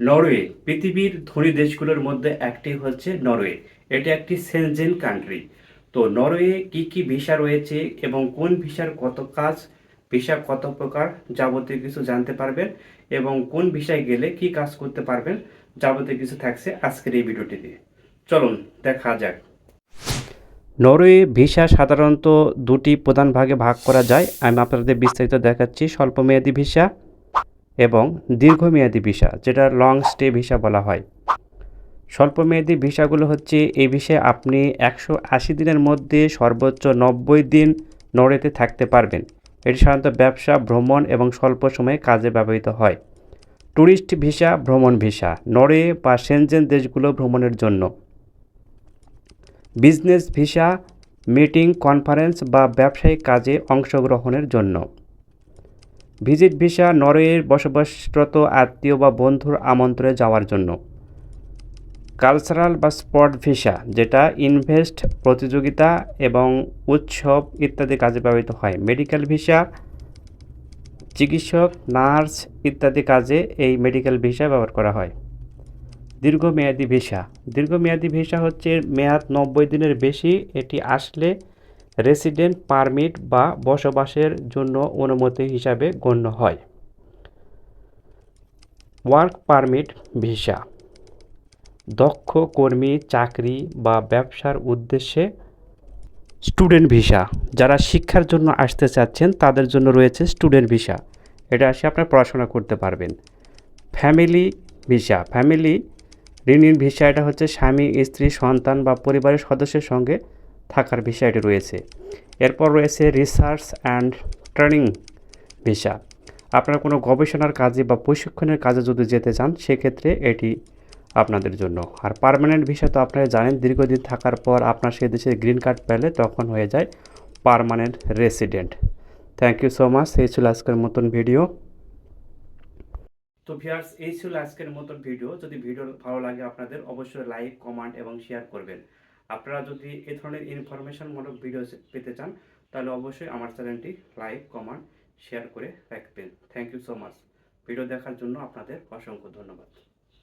Norway, পৃথিবীর ধনী দেশগুলোর মধ্যে একটি হচ্ছে নরওয়ে। এটি একটি সেনজেন কান্ট্রি তো নরওয়ে কি কি ভিসা রয়েছে এবং কোন ভিসার কত কাজ, ভিসা কত প্রকার যাবতীয় কিছু জানতে পারবেন এবং কোন ভিসায় গেলে কি কাজ করতে পারবেন যাবতীয় কিছু থাকছে আজকের এই ভিডিওটিতে। চলুন, দেখা যাক। নরওয়ে ভিসা সাধারণত দুটি প্রধান ভাগে ভাগ করা যায়। আমি আপনাদের বিস্তারিত দেখাচ্ছি। স্বল্পমেয়াদী ভিসা এবং দীর্ঘমেয়াদী ভিসা, যেটা লং স্টে ভিসা বলা হয়। স্বল্পমেয়াদী ভিসাগুলো হচ্ছে, এই ভিসায় আপনি একশো আশি দিনের মধ্যে সর্বোচ্চ নব্বই দিন নড়েতে থাকতে পারবেন। এটি সাধারণত ব্যবসা, ভ্রমণ এবং স্বল্প সময়ে কাজে ব্যবহৃত হয়। ট্যুরিস্ট ভিসা, ভ্রমণ ভিসা নরওয়ে বা সেনজেন দেশগুলো ভ্রমণের জন্য। বিজনেস ভিসা, মিটিং, কনফারেন্স বা ব্যবসায়িক কাজে অংশগ্রহণের জন্য। ভিজিট ভিসা, নরওয়ের বসবাসরত আত্মীয় বা বন্ধুর আমন্ত্রণে যাওয়ার জন্য। কালচারাল বা স্পট ভিসা, যেটা ইনভেস্ট, প্রতিযোগিতা এবং উৎসব ইত্যাদি কাজে ব্যবহৃত হয়। মেডিকেল ভিসা, চিকিৎসক, নার্স ইত্যাদি কাজে এই মেডিকেল ভিসা ব্যবহার করা হয়। দীর্ঘমেয়াদী ভিসা দীর্ঘমেয়াদী ভিসা হচ্ছে মেয়াদ নব্বই দিনের বেশি, এটি আসলে রেসিডেন্ট পারমিট বা বসবাসের জন্য অনুমতি হিসাবে গণ্য হয়। Work permit visa. দক্ষ কর্মী, চাকরি বা ব্যবসার উদ্দেশ্যে স্টুডেন্ট ভিসা। যারা শিক্ষার জন্য আসতে চাচ্ছেন, তাদের জন্য রয়েছে স্টুডেন্ট ভিসা। এটা আসে আপনার পড়াশোনা করতে পারবেন। Family visa. ফ্যামিলি ঋণীর ভিসা, এটা হচ্ছে স্বামী, স্ত্রী, সন্তান বা পরিবারের সদস্যের সঙ্গে থাকার এটি রয়েছে। এরপর রয়েছে রিসার্চ অ্যান্ড ট্রেনিং ভিসা আপনারা কোনো গবেষণার কাজে বা প্রশিক্ষণের কাজে যদি যেতে চান, সেক্ষেত্রে এটি আপনাদের জন্য। আর পারমানেন্ট ভিসা তো আপনারা জানেন, দীর্ঘদিন থাকার পর আপনার সেই দেশে গ্রিন কার্ড পেলে তখন হয়ে যায় permanent resident thank you so much এই ছিল আজকের মতন ভিডিও তো ভিউয়ার্স এই ছিল আজকের মতন ভিডিও যদি ভিডিও ভালো লাগে আপনাদের, অবশ্যই লাইক কমেন্ট এবং শেয়ার করবেন। আপনারা যদি এ ধরনের ইনফরমেশনমূলক ভিডিও পেতে চান, তাহলে অবশ্যই আমার চ্যানেলটি লাইক কমেন্ট শেয়ার করে রাখবেন। Thank you so much video দেখার জন্য আপনাদের অসংখ্য ধন্যবাদ।